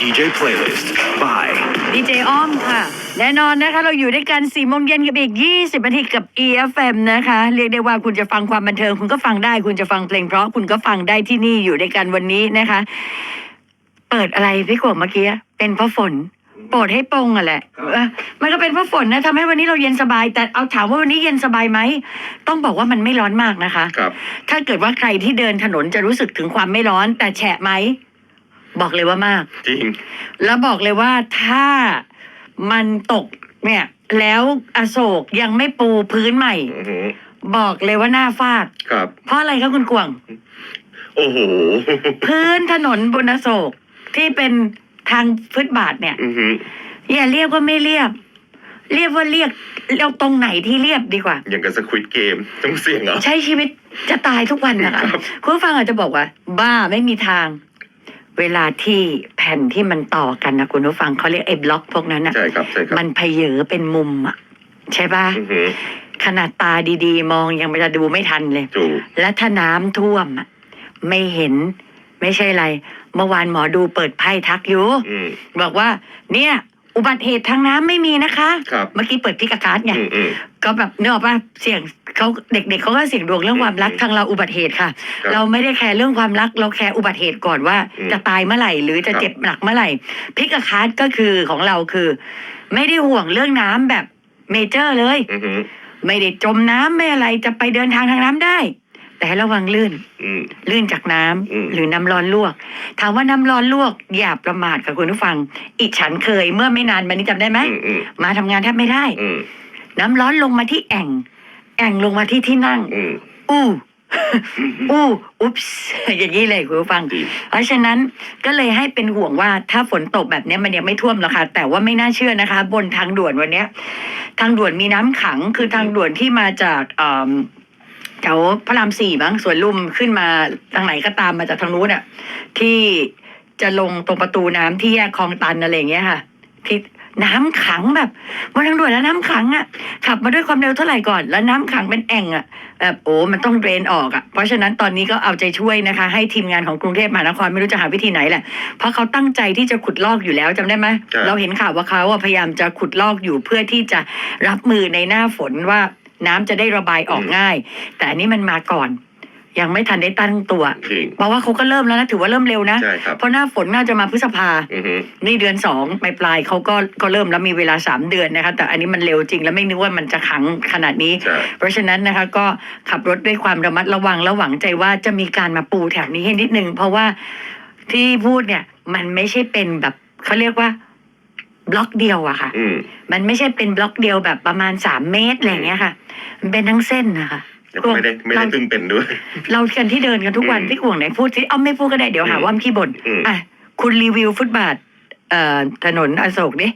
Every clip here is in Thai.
DJ playlist by ดีเจอ้อมค่ะ แน่นอนนะคะ เราอยู่ด้วยกัน4โมงเย็นกับอีก 20นาทีกับ EFM นะคะ เรียกได้ว่าคุณจะฟังความบันเทิง คุณก็ฟังได้ คุณจะฟังเพลงเพราะคุณก็ฟังได้ที่นี่อยู่ด้วยกันวันนี้นะคะ เปิดอะไรพี่กวงเมื่อกี้เป็นเพราะฝนโปรดให้ปรงอะแหละครับเออมันก็เป็นเพราะฝนนะทำให้วันนี้เราเย็นสบาย แต่เอาถามว่าวันนี้เย็นสบายไหมต้องบอกว่ามันไม่ร้อนมากนะคะ ครับ ถ้าเกิดว่าใครที่เดินถนนจะรู้สึกถึงความไม่ร้อนแต่แฉะไหม บอกเลยว่ามาก จริง แล้วบอกเลยว่าถ้ามันตกเนี่ย แล้วอโศกยังไม่ปูพื้นใหม่ อือหือบอกเลยว่าหน้าฟาด ครับ เพราะอะไรครับคุณกวาง โอ้โห พื้นถนนบนอโศกที่เป็นทางฟุตบาทเนี่ย อือหืออย่าเรียกว่าไม่เรียบ เรียกว่าเรียกเราตรงไหนที่เรียบดีกว่า อย่างกับสควิตเกมต้องเสี่ยงเหรอ ใช้ชีวิตจะตายทุกวันนะคะครับ คุณผู้ฟังอาจจะบอกว่า บ้าไม่มีทาง เวลาที่แผ่นที่มันต่อกันนะคุณผู้ฟังเขาเรียกไอ้บล็อกพวกนั้นนะใช่ครับใช่ครับมันเพเยอเป็นมุมอะใช่ปะอือหือขนาดตาดีๆ มองยังจะดูไม่ทันเลย ถูกและถ้าน้ำท่วมอะไม่เห็นไม่ใช่อะไร เมื่อวานหมอดูเปิดไพ่ทักอยู่ อืมบอกว่า เนี่ย อุบัติเหตุทางน้ำไม่มีนะคะ ครับเมื่อกี้เปิดพิกาการ์ดไง อืมอืม ก็แบบเนกอะป่ะเสี่ยงเขาเด็กๆเขาก็เสี่ยงดวงเรื่องความรักอืมทางเราอุบัติเหตุค่ะ ครับเราไม่ได้แคร์เรื่องความรัก เราแคร์อุบัติเหตุก่อนว่า อืมจะตายเมื่อไหร่หรือจะครับ เจ็บหนักเมื่อไหร่พิกาคัสก็คือของเราคือ ไม่ได้ห่วงเรื่องน้ำแบบเมเจอร์เลย อือหือไม่ได้จมน้ำไม่อะไรจะไปเดินทางทางน้ำได้ แต่ให้ระวังลื่น อืม ลื่นจากน้ำอืม หรือน้ำร้อนลวก ถามว่าน้ำร้อนลวก อย่าประมาทค่ะคุณผู้ฟัง อีฉันเคยเมื่อไม่นานมานี้จำได้ไหม อืมอืมมาทำงานแทบไม่ได้ อืมน้ำร้อนลงมาที่แอ่ง แอ่งลงมาที่ที่นั่ง อืมอู้ อู้อุ๊ปส์ อย่างนี้เลยคุณผู้ฟัง ดีเพราะฉะนั้นก็เลยให้เป็นห่วงว่าถ้าฝนตกแบบเนี้ยมันยังไม่ท่วมหรอกค่ะแต่ว่าไม่น่าเชื่อนะคะ บนทางด่วนวันเนี้ย ทางด่วนมีน้ำขังคือทางด่วนที่มาจากเอิ่ม แถวพระรามสี่มั้งสวนลุมขึ้นมาทางไหนก็ตามมาจากทางนู้นอะที่จะลงตรงประตูน้ำที่แยกคลองตันอะไรอย่างเงี้ยค่ะที่น้ำขังแบบบนทางด่วนแล้วน้ำขังอะ ขับมาด้วยความเร็วเท่าไหร่ก่อน แล้วน้ำขังเป็นแอ่งอะแบบโอ้มันต้องเดรนออกอะเพราะฉะนั้นตอนนี้ก็เอาใจช่วยนะคะ ให้ทีมงานของกรุงเทพมหานครไม่รู้จะหาวิธีไหนแหละ เพราะเขาตั้งใจที่จะขุดลอกอยู่แล้วจำได้ไหมครับเราเห็นข่าวว่าเขาอะพยายามจะขุดลอกอยู่เพื่อที่จะรับมือในหน้าฝนว่า น้ำจะได้ระบายออกง่าย แต่อันนี้มันมาก่อน ยังไม่ทันได้ตั้งตัวจริงเพราะว่าเขาก็เริ่มแล้วนะถือว่าเริ่มเร็วนะใช่ครับเพราะหน้าฝนน่าจะมาพฤษภาอือหือนี่เดือนสองปลายปลายๆเขาก็ก็เริ่มแล้วมีเวลาสามเดือนนะคะ แต่อันนี้มันเร็วจริงแล้วไม่นึกว่ามันจะขังขนาดนี้ใช่เพราะฉะนั้นนะคะก็ขับรถด้วยความระมัดระวังและหวังใจว่าจะมีการมาปูแถบนี้ให้นิดนึงเพราะว่าที่พูดเนี่ยมันไม่ใช่เป็นแบบเขาเรียกว่า บล็อกเดียวอะค่ะ อืมมันไม่ใช่เป็นบล็อกเดียวแบบประมาณสามเมตรอะไรอย่างเงี้ยค่ะ มันเป็นทั้งเส้นนะคะ แล้วก็ไม่ได้ไม่ได้ตึงเป็นด้วย เรากันที่เดินกันทุกวันอืมพี่กวงไหนพูดสิเอาไม่พูดก็ได้เดี๋ยวหาอืมว่าขี้บ่นอืม อะคุณรีวิวฟุตบาทเอ่อถนนอโศกดิ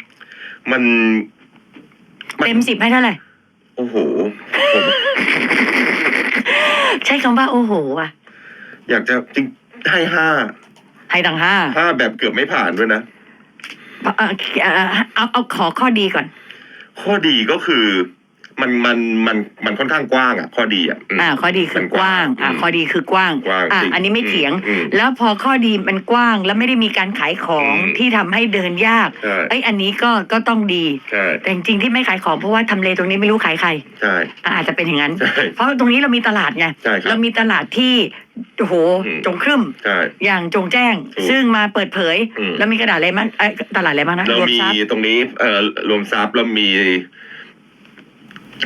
มันนเต็มสิบให้เท่าไหร่โอ้โหผมใช้คำว่าโอ้โหอะอยากจะจริงให้ห้าให้ตังห้า ห้าแบบเกือบไม่ผ่านด้วยนะ เอาเอาขอข้อดีก่อน ข้อดีก็คือ มันมันมันมันค่อนข้างกว้างอะข้อดีอะมอ่าข้อดีคือกว้างอ่าอืมข้อดีคือกว้างกว้างอ่าจริงอันนี้ไม่เถียงอืมแล้วพอข้อดีมันกว้างแล้วไม่ได้มีการขายของอืมที่ทำให้เดินยากใช่เอ้ยอันนี้ก็ก็ต้องดีใช่แต่จริงๆที่ไม่ขายของเพราะว่าทำเลตรงนี้ไม่รู้ขายใครใช่อ่าอาจจะเป็นอย่างนั้นใช่เพราะตรงนี้เรามีตลาดไงใช่ครับเรามีตลาดที่โอ้โหอืมจงครึ่มใช่อย่างจงแจ้งถูกซึ่งมาเปิดเผยอืมแล้วมีกระดาษอะไรมั้งเอ้ยตลาดอะไรบ้างนะเรารวมมีทรัพย์ตรงนี้เอ่อรวมทรัพย์เรามี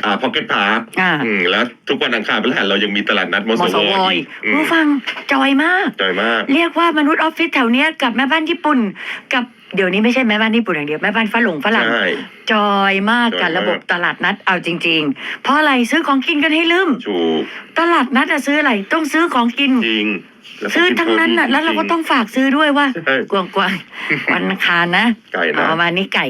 อ่าพ็อกเก็ตพาร์คอ่าแล้วทุกวันอังคารพฤหัสเรายังมีตลาดนัดมมสสววอีกอืมผู้ฟังจอยมาก จอยมาก เรียกว่ามนุษย์ออฟฟิศแถวเนี้ยกับแม่บ้านญี่ปุ่น กับเดี๋ยวนี้ไม่ใช่แม่บ้านญี่ปุ่นอย่างเดียวแม่บ้านฝรั่งฝรั่งใช่ จอยมากกับจอยมากระบบตลาดนัดเอาจริง ๆ เพราะอะไรซื้อของกินกันให้ลืม ถูกตลาดนัดอะซื้ออะไรต้องซื้อของกิน จริงแล้วก็ ซื้อกิทั้งนั้นน่ะโปแล้วเราก็ต้องฝากซื้อด้วยว่า ใช่กวางกวางๆวันอังคารนะไก่นะ เอามานี่ไก่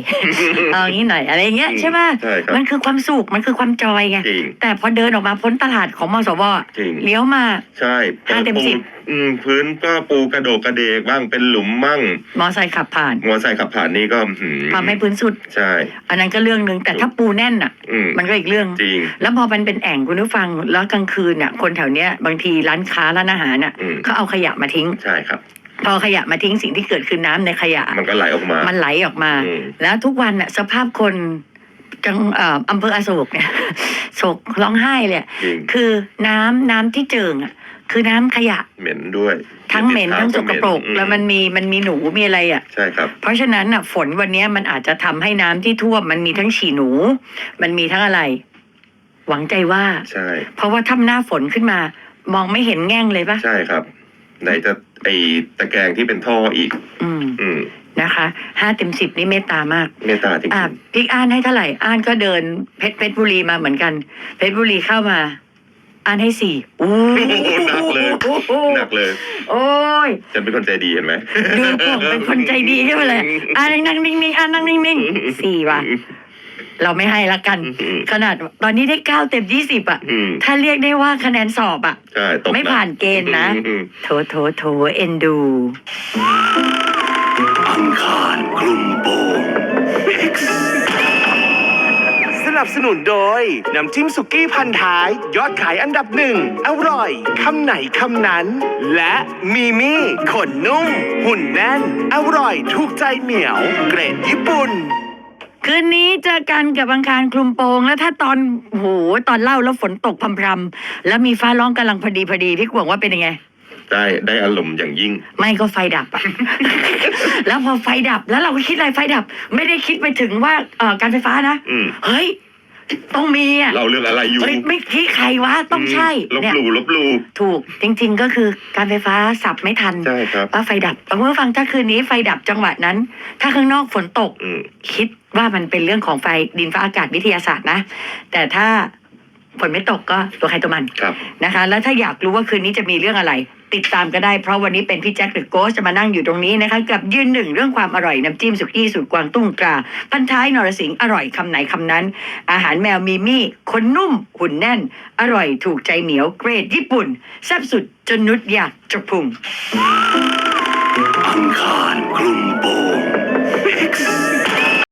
เอาอย่างนี้หน่อยอะไรอย่างเงี้ยใช่ป่ะใช่ครับมันคือความสุขมันคือความจอยไงจริงแต่พอเดินออกมาพ้นตลาดของมสวจริงเลี้ยวมา ใช่ห้าเต็มสิบปูอืมพื้นก็ปูกระโดกกระเดกบ้างเป็นหลุมบ้างมอไซค์ขับผ่านมอไซค์ขับผ่านนี่ก็หืมทำให้พื้นสุด ใช่ อันนั้นก็เรื่องหนึ่งแต่ถ้าปูแน่นอะ อืมมันก็อีกเรื่อง จริง แล้วพอมันเป็นแอ่งคุณผู้ฟังแล้วกลางคืนน่ะ คนแถวเนี้ยบางทีร้านค้าร้านอาหารน่ะอืม เขาเอาขยะมาทิ้ง ใช่ครับ พอขยะมาทิ้งสิ่งที่เกิดคือน้ำในขยะ มันก็ไหลออกมามันไหลออกมา อืมแล้วทุกวันน่ะสภาพคนจังเอ่ออำเภออโศกเนี่ย โศกร้องไห้เลยอะจริง คือน้ำน้ำที่เจิงอะ คือน้ำขยะ เหม็นด้วยทั้งเหม็นทั้งสกปรกอืแล้วมันมีมันมีหนูมีอะไรอะ ใช่ครับ เพราะฉะนั้นน่ะฝนวันเนี้ยมันอาจจะทำให้น้ำที่ท่วมมันมีทั้งฉี่หนู มันมีทั้งอะไร หวังใจว่า ใช่ เพราะว่าถ้าหน้าฝนขึ้นมา มองไม่เห็นแง่งเลยปะใช่ครับ ไหนจะไอตะแกรงที่เป็นท่ออีก อืมอืม นะคะห้าเต็มสิบนี่เมตตามาก เมตตาจริงอะพี่อ่านให้เท่าไหร่อ่านก็เดินเพชรเพชรบุรีมาเหมือนกัน เพชรบุรีเข้ามา อ่านให้สี่โอ้ๆหนักเลยหนักเลย โอ้ยฉันเป็นคนใจดีเห็นไหมดูผมเป็นคนใจดีขึ้นมาเลยอ่านนั่งนิ่งๆอ่านนั่งนิ่งๆสี่ว่ะเราไม่ให้ละกันอืมขนาดตอนนี้ได้เก้าเต็มยี่สิบอะอืมถ้าเรียกได้ว่าคะแนนสอบอะใช่ตกไม่ผ่านเกณฑ์นะอืมโถโถโถเอ็นดูอังคารคลุมโป นับสนุนโดย น้ำจิ้มสุกี้พันท้าย ยอดขายอันดับหนึ่ง อร่อยคำไหนคำนั้น และมีมี่ขนนุ่ม หุ่นแน่น อร่อยถูกใจเหมียว เกรดญี่ปุ่น คืนนี้เจอกันกับอังคารคลุมโปง แล้วถ้าตอนโหตอนเล่าแล้วฝนตกพรำๆแล้วมีฟ้าร้องกำลังพอดีพอดีพี่กวางว่าเป็นยังไง ได้ได้อารมณ์อย่างยิ่ง ไม่ก็ไฟดับอะ แล้วพอไฟดับแล้วเราก็คิดอะไรไฟดับ ไม่ได้คิดไปถึงว่าเอ่อการไฟฟ้านะ อืม เฮ้ย ต้องมีอะเราเรื่องอะไรอยู่เฮ้ยไม่ที่ใครวะต้องใช่ลบเนี่ย หลู่ลบหลู่ ถูกจริง ๆ ก็คือการไฟฟ้าสับไม่ทันใช่ครับ ว่าไฟดับเมื่อฟังถ้าคืนนี้ไฟดับจังหวะนั้น ถ้าข้างนอกฝนตก อืม คิดว่ามันเป็นเรื่องของไฟดินฟ้าอากาศวิทยาศาสตร์นะ แต่ถ้าฝนไม่ตกก็ตัวใครตัวมันครับ นะคะ แล้วถ้าอยากรู้ว่าคืนนี้จะมีเรื่องอะไร ติดตามก็ได้เพราะวันนี้เป็นพี่แจ็คหรือโกสจะมานั่งอยู่ตรงนี้นะคะกับยืนหนึ่งเรื่องความอร่อยน้ำจิ้มสุกี้สูตรกวางตุ้งตราพันท้ายนรสิงห์อร่อยคำไหนคำนั้น อาหารแมวมีมี่คนนุ่มหุ่นแน่น อร่อยถูกใจเหนียวเกรดญี่ปุ่นแซ่บสุดจนนุดอยากจะพุงอังคารกลุ่มโป